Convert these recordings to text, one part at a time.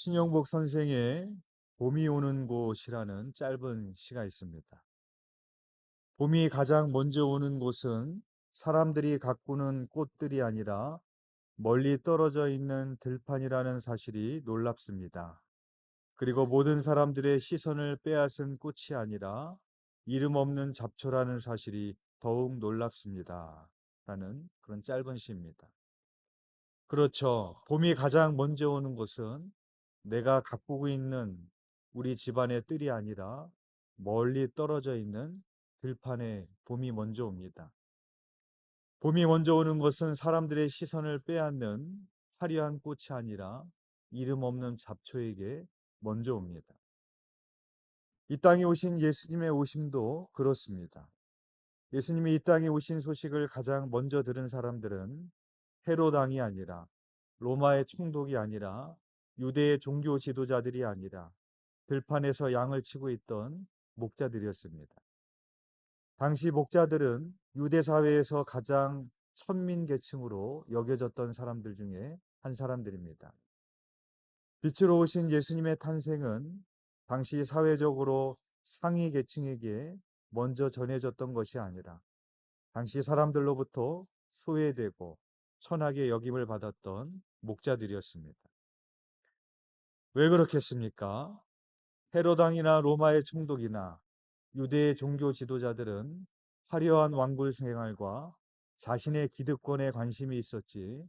신영복 선생의 봄이 오는 곳이라는 짧은 시가 있습니다. 봄이 가장 먼저 오는 곳은 사람들이 가꾸는 꽃들이 아니라 멀리 떨어져 있는 들판이라는 사실이 놀랍습니다. 그리고 모든 사람들의 시선을 빼앗은 꽃이 아니라 이름 없는 잡초라는 사실이 더욱 놀랍습니다. 라는 그런 짧은 시입니다. 그렇죠. 봄이 가장 먼저 오는 곳은 내가 가꾸고 있는 우리 집안의 뜰이 아니라 멀리 떨어져 있는 들판에 봄이 먼저 옵니다. 봄이 먼저 오는 것은 사람들의 시선을 빼앗는 화려한 꽃이 아니라 이름 없는 잡초에게 먼저 옵니다. 이 땅에 오신 예수님의 오심도 그렇습니다. 예수님이 이 땅에 오신 소식을 가장 먼저 들은 사람들은 헤로당이 아니라 로마의 총독이 아니라 유대의 종교 지도자들이 아니라 들판에서 양을 치고 있던 목자들이었습니다. 당시 목자들은 유대 사회에서 가장 천민 계층으로 여겨졌던 사람들 중에 한 사람들입니다. 빛으로 오신 예수님의 탄생은 당시 사회적으로 상위 계층에게 먼저 전해졌던 것이 아니라 당시 사람들로부터 소외되고 천하게 여김을 받았던 목자들이었습니다. 왜 그렇겠습니까? 헤로당이나 로마의 총독이나 유대의 종교 지도자들은 화려한 왕굴 생활과 자신의 기득권에 관심이 있었지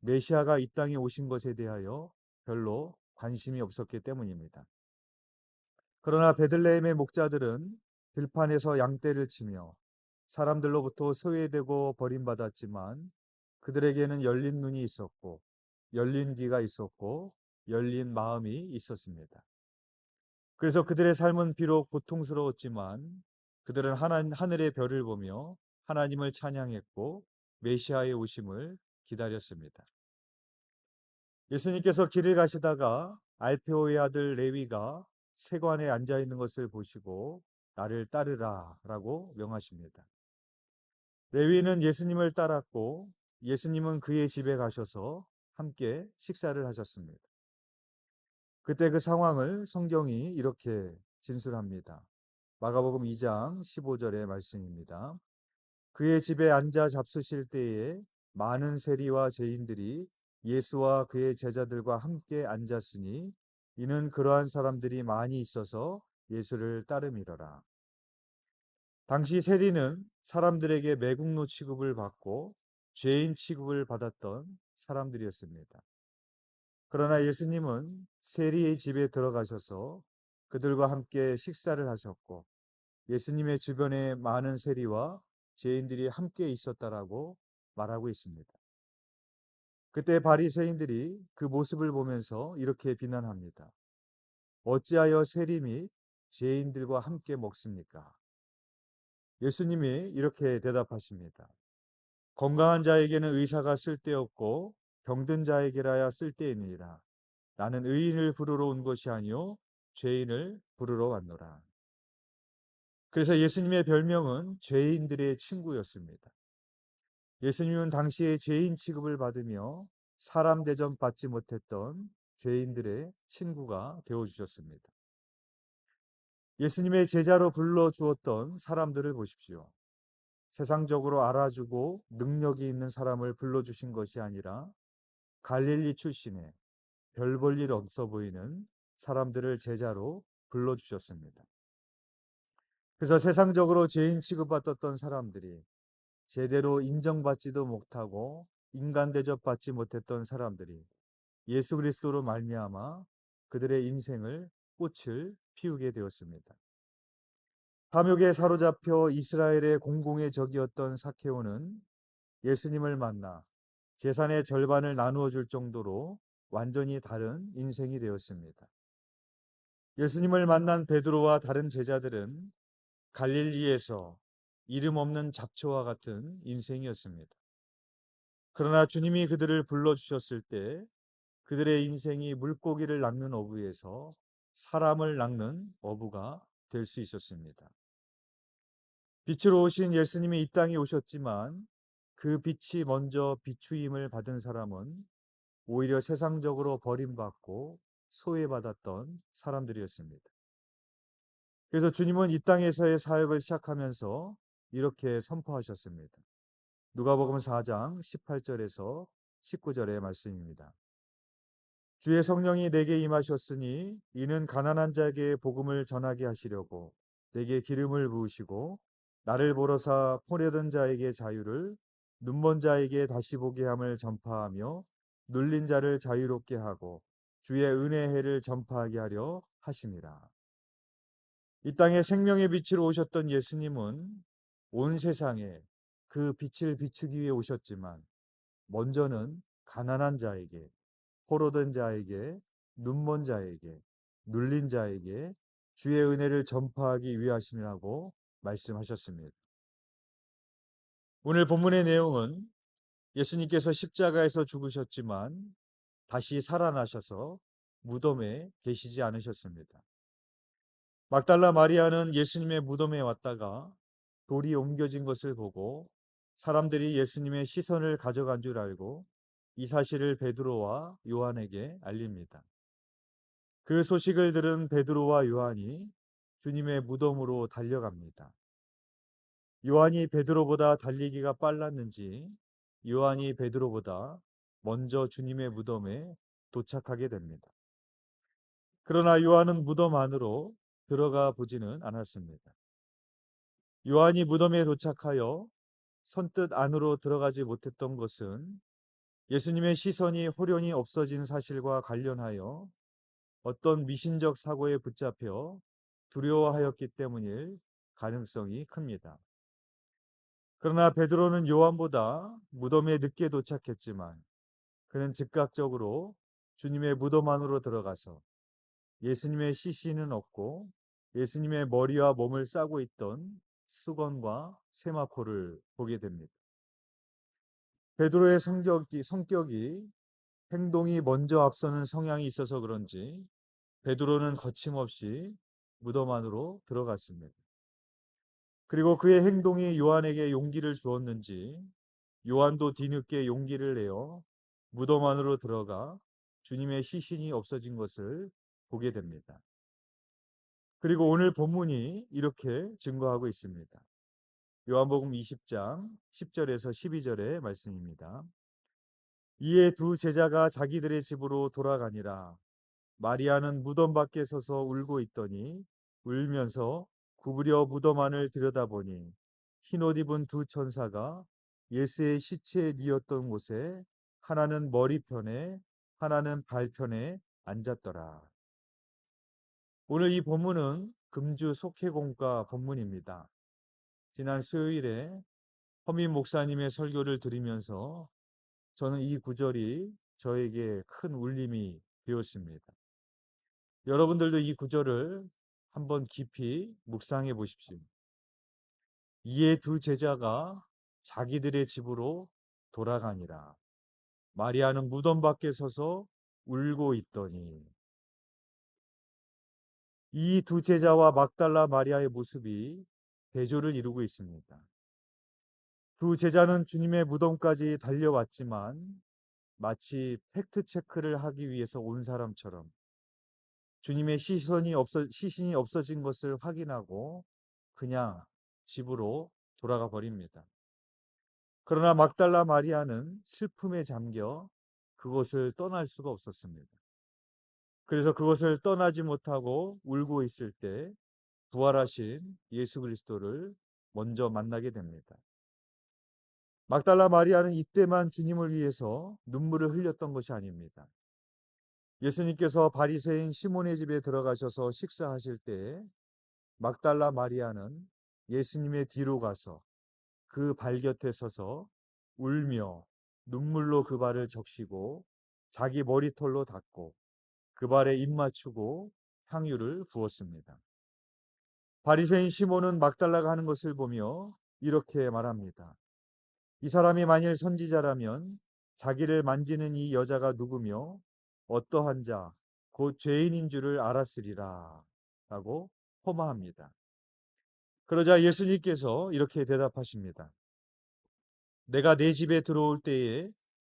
메시아가 이 땅에 오신 것에 대하여 별로 관심이 없었기 때문입니다. 그러나 베들레헴의 목자들은 들판에서 양떼를 치며 사람들로부터 소외되고 버림받았지만 그들에게는 열린 눈이 있었고 열린 귀가 있었고 열린 마음이 있었습니다. 그래서 그들의 삶은 비록 고통스러웠지만 그들은 하나, 하늘의 별을 보며 하나님을 찬양했고 메시아의 오심을 기다렸습니다. 예수님께서 길을 가시다가 알페오의 아들 레위가 세관에 앉아 있는 것을 보시고 나를 따르라 라고 명하십니다. 레위는 예수님을 따랐고 예수님은 그의 집에 가셔서 함께 식사를 하셨습니다. 그때 그 상황을 성경이 이렇게 진술합니다. 마가복음 2장 15절의 말씀입니다. 그의 집에 앉아 잡수실 때에 많은 세리와 죄인들이 예수와 그의 제자들과 함께 앉았으니 이는 그러한 사람들이 많이 있어서 예수를 따름이더라. 당시 세리는 사람들에게 매국노 취급을 받고 죄인 취급을 받았던 사람들이었습니다. 그러나 예수님은 세리의 집에 들어가셔서 그들과 함께 식사를 하셨고 예수님의 주변에 많은 세리와 죄인들이 함께 있었다라고 말하고 있습니다. 그때 바리새인들이 그 모습을 보면서 이렇게 비난합니다. 어찌하여 세리 및 죄인들과 함께 먹습니까? 예수님이 이렇게 대답하십니다. 건강한 자에게는 의사가 쓸데없고 병든 자에게라야 쓸데있느니라. 나는 의인을 부르러 온 것이 아니요 죄인을 부르러 왔노라. 그래서 예수님의 별명은 죄인들의 친구였습니다. 예수님은 당시에 죄인 취급을 받으며 사람 대접 받지 못했던 죄인들의 친구가 되어 주셨습니다. 예수님의 제자로 불러 주었던 사람들을 보십시오. 세상적으로 알아주고 능력이 있는 사람을 불러 주신 것이 아니라 갈릴리 출신의 별 볼 일 없어 보이는 사람들을 제자로 불러주셨습니다. 그래서 세상적으로 죄인 취급받았던 사람들이 제대로 인정받지도 못하고 인간 대접받지 못했던 사람들이 예수 그리스도로 말미암아 그들의 인생을 꽃을 피우게 되었습니다. 탐욕에 사로잡혀 이스라엘의 공공의 적이었던 사케오는 예수님을 만나 재산의 절반을 나누어 줄 정도로 완전히 다른 인생이 되었습니다. 예수님을 만난 베드로와 다른 제자들은 갈릴리에서 이름 없는 잡초와 같은 인생이었습니다. 그러나 주님이 그들을 불러주셨을 때 그들의 인생이 물고기를 낚는 어부에서 사람을 낚는 어부가 될 수 있었습니다. 빛으로 오신 예수님이 이 땅에 오셨지만 그 빛이 먼저 비추임을 받은 사람은 오히려 세상적으로 버림받고 소외받았던 사람들이었습니다. 그래서 주님은 이 땅에서의 사역을 시작하면서 이렇게 선포하셨습니다. 누가복음 4장 18절에서 19절의 말씀입니다. 주의 성령이 내게 임하셨으니 이는 가난한 자에게 복음을 전하게 하시려고 내게 기름을 부으시고 나를 보러사 포려던 자에게 자유를 눈먼 자에게 다시 보게 함을 전파하며 눌린 자를 자유롭게 하고 주의 은혜의 해를 전파하게 하려 하심이라. 이 땅에 생명의 빛으로 오셨던 예수님은 온 세상에 그 빛을 비추기 위해 오셨지만 먼저는 가난한 자에게 포로된 자에게 눈먼 자에게 눌린 자에게 주의 은혜를 전파하기 위하심이라고 말씀하셨습니다. 오늘 본문의 내용은 예수님께서 십자가에서 죽으셨지만 다시 살아나셔서 무덤에 계시지 않으셨습니다. 막달라 마리아는 예수님의 무덤에 왔다가 돌이 옮겨진 것을 보고 사람들이 예수님의 시선을 가져간 줄 알고 이 사실을 베드로와 요한에게 알립니다. 그 소식을 들은 베드로와 요한이 주님의 무덤으로 달려갑니다. 요한이 베드로보다 달리기가 빨랐는지 요한이 베드로보다 먼저 주님의 무덤에 도착하게 됩니다. 그러나 요한은 무덤 안으로 들어가 보지는 않았습니다. 요한이 무덤에 도착하여 선뜻 안으로 들어가지 못했던 것은 예수님의 시선이 호련히 없어진 사실과 관련하여 어떤 미신적 사고에 붙잡혀 두려워하였기 때문일 가능성이 큽니다. 그러나 베드로는 요한보다 무덤에 늦게 도착했지만 그는 즉각적으로 주님의 무덤 안으로 들어가서 예수님의 시신은 없고 예수님의 머리와 몸을 싸고 있던 수건과 세마포를 보게 됩니다. 베드로의 성격이, 성격이 행동이 먼저 앞서는 성향이 있어서 그런지 베드로는 거침없이 무덤 안으로 들어갔습니다. 그리고 그의 행동이 요한에게 용기를 주었는지 요한도 뒤늦게 용기를 내어 무덤 안으로 들어가 주님의 시신이 없어진 것을 보게 됩니다. 그리고 오늘 본문이 이렇게 증거하고 있습니다. 요한복음 20장 10절에서 12절의 말씀입니다. 이에 두 제자가 자기들의 집으로 돌아가니라. 마리아는 무덤 밖에 서서 울고 있더니 울면서 구부려 무덤 안을 들여다보니 흰 옷 입은 두 천사가 예수의 시체에 뉘었던 곳에 하나는 머리편에 하나는 발편에 앉았더라. 오늘 이 본문은 금주 속회공과 본문입니다. 지난 수요일에 허민 목사님의 설교를 들으면서 저는 이 구절이 저에게 큰 울림이 되었습니다. 여러분들도 이 구절을 한번 깊이 묵상해 보십시오. 이에 두 제자가 자기들의 집으로 돌아가니라. 마리아는 무덤 밖에 서서 울고 있더니 이 두 제자와 막달라 마리아의 모습이 대조를 이루고 있습니다. 두 제자는 주님의 무덤까지 달려왔지만 마치 팩트 체크를 하기 위해서 온 사람처럼 주님의 시선이 없어 시신이 없어진 것을 확인하고 그냥 집으로 돌아가 버립니다. 그러나 막달라 마리아는 슬픔에 잠겨 그곳을 떠날 수가 없었습니다. 그래서 그것을 떠나지 못하고 울고 있을 때 부활하신 예수 그리스도를 먼저 만나게 됩니다. 막달라 마리아는 이때만 주님을 위해서 눈물을 흘렸던 것이 아닙니다. 예수님께서 바리새인 시몬의 집에 들어가셔서 식사하실 때 막달라 마리아는 예수님의 뒤로 가서 그 발 곁에 서서 울며 눈물로 그 발을 적시고 자기 머리털로 닦고 그 발에 입 맞추고 향유를 부었습니다. 바리새인 시몬은 막달라가 하는 것을 보며 이렇게 말합니다. 이 사람이 만일 선지자라면 자기를 만지는 이 여자가 누구며 어떠한 자, 곧 죄인인 줄을 알았으리라. 라고 포마합니다. 그러자 예수님께서 이렇게 대답하십니다. 내가 내 집에 들어올 때에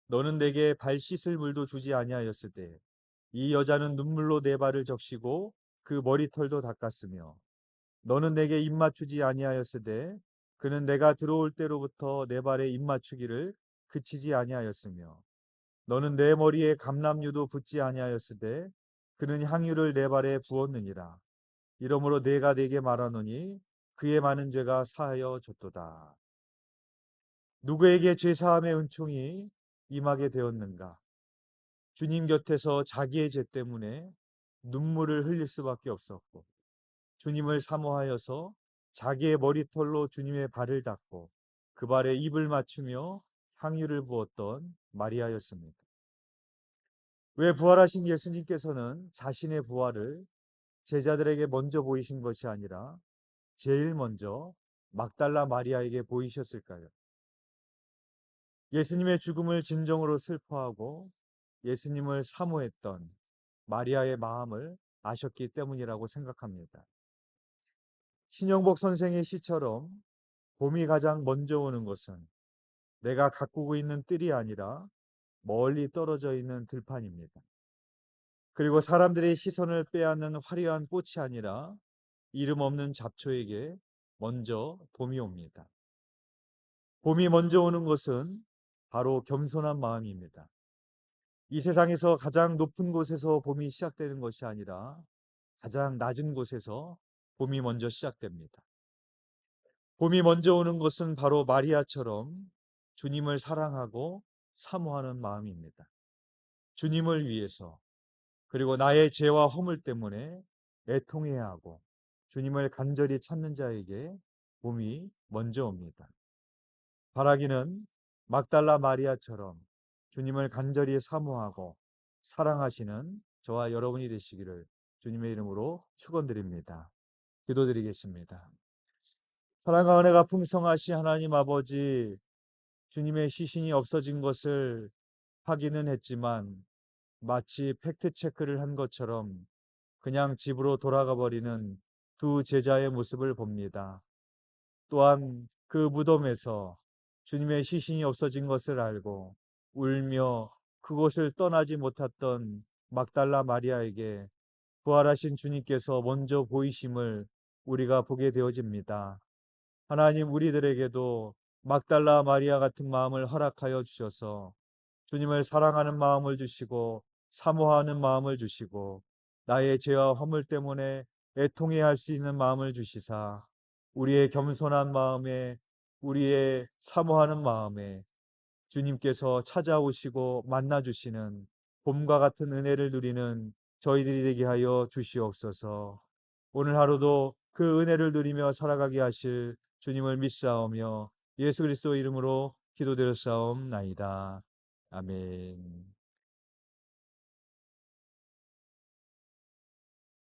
너는 내게 발 씻을 물도 주지 아니하였을 때 이 여자는 눈물로 내 발을 적시고 그 머리털도 닦았으며 너는 내게 입 맞추지 아니하였으되 그는 내가 들어올 때로부터 내 발에 입 맞추기를 그치지 아니하였으며 너는 내 머리에 감람유도 붓지 아니하였으되 그는 향유를 내 발에 부었느니라. 이러므로 내가 네게 말하노니 그의 많은 죄가 사하여 줬도다. 누구에게 죄 사함의 은총이 임하게 되었는가? 주님 곁에서 자기의 죄 때문에 눈물을 흘릴 수밖에 없었고 주님을 사모하여서 자기의 머리털로 주님의 발을 닦고 그 발에 입을 맞추며 향유를 부었던 마리아였습니다. 왜 부활하신 예수님께서는 자신의 부활을 제자들에게 먼저 보이신 것이 아니라 제일 먼저 막달라 마리아에게 보이셨을까요? 예수님의 죽음을 진정으로 슬퍼하고 예수님을 사모했던 마리아의 마음을 아셨기 때문이라고 생각합니다. 신영복 선생의 시처럼 봄이 가장 먼저 오는 것은 내가 가꾸고 있는 뜰이 아니라 멀리 떨어져 있는 들판입니다. 그리고 사람들의 시선을 빼앗는 화려한 꽃이 아니라 이름 없는 잡초에게 먼저 봄이 옵니다. 봄이 먼저 오는 것은 바로 겸손한 마음입니다. 이 세상에서 가장 높은 곳에서 봄이 시작되는 것이 아니라 가장 낮은 곳에서 봄이 먼저 시작됩니다. 봄이 먼저 오는 것은 바로 마리아처럼 주님을 사랑하고 사모하는 마음입니다. 주님을 위해서 그리고 나의 죄와 허물 때문에 애통해야 하고 주님을 간절히 찾는 자에게 봄이 먼저 옵니다. 바라기는 막달라 마리아처럼 주님을 간절히 사모하고 사랑하시는 저와 여러분이 되시기를 주님의 이름으로 축원드립니다. 기도드리겠습니다. 사랑과 은혜가 풍성하신 하나님 아버지 주님의 시신이 없어진 것을 확인은 했지만 마치 팩트 체크를 한 것처럼 그냥 집으로 돌아가 버리는 두 제자의 모습을 봅니다. 또한 그 무덤에서 주님의 시신이 없어진 것을 알고 울며 그곳을 떠나지 못했던 막달라 마리아에게 부활하신 주님께서 먼저 보이심을 우리가 보게 되어집니다. 하나님 우리들에게도 막달라 마리아 같은 마음을 허락하여 주셔서 주님을 사랑하는 마음을 주시고 사모하는 마음을 주시고 나의 죄와 허물 때문에 애통해 할 수 있는 마음을 주시사 우리의 겸손한 마음에 우리의 사모하는 마음에 주님께서 찾아오시고 만나주시는 봄과 같은 은혜를 누리는 저희들이 되게 하여 주시옵소서. 오늘 하루도 그 은혜를 누리며 살아가게 하실 주님을 믿사오며 예수 그리스도 이름으로 기도드렸사옵나이다. 아멘.